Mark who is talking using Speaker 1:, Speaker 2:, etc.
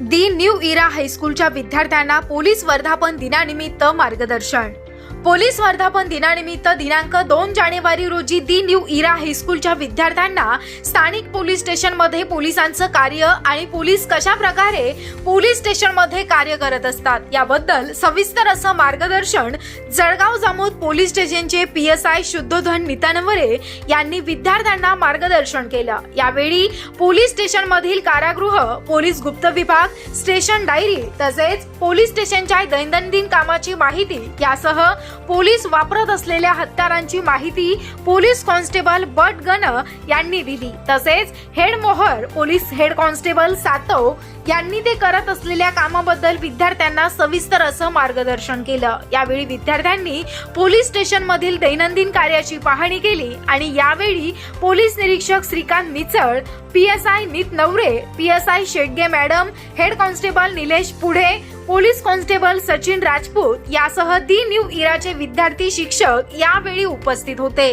Speaker 1: दी new इरा हायस्कूलच्या विद्यार्थ्यांना police वर्धापन दिनानिमित्त मार्गदर्शन. पोलीस वर्धापन दिनानिमित्त दिनांक दोन जानेवारी रोजी दी न्यू इरा हायस्कूलच्या विद्यार्थ्यांना स्थानिक पोलीस स्टेशनमध्ये पोलिसांचं कार्य आणि पोलीस कशा प्रकारे पोलीस स्टेशनमध्ये कार्य करत असतात याबद्दल सविस्तर असं मार्गदर्शन जळगाव जामोद पोलीस स्टेशनचे P S I Shuddhodhan Nitnaware यांनी विद्यार्थ्यांना मार्गदर्शन केलं. यावेळी पोलीस स्टेशनमधील कारागृह पोलीस गुप्त विभाग स्टेशन डायरी तसेच पोलीस स्टेशनच्या दैनंदिन कामाची माहिती यासह पोलीस वापरत असलेल्या हत्यारांची माहिती पोलीस कॉन्स्टेबल बट गण यांनी दिली. तसेच हेड मोहर पोलीस हेड कॉन्स्टेबल सातव यांनी ते करत असलेल्या कामाबद्दल विद्यार्थ्यांना सविस्तर असं मार्गदर्शन केलं. यावेळी विद्यार्थ्यांनी पोलीस स्टेशन मधील दैनंदिन कार्याची पाहणी केली आणि यावेळी पोलीस निरीक्षक Shrikant Michal P S I Nitnaware P S I Shedge madam head constable Nilesh पुढे पोलीस कॉन्स्टेबल सचिन राजपूत यासह दी न्यू इराचे विद्यार्थी शिक्षक यावेळी उपस्थित होते.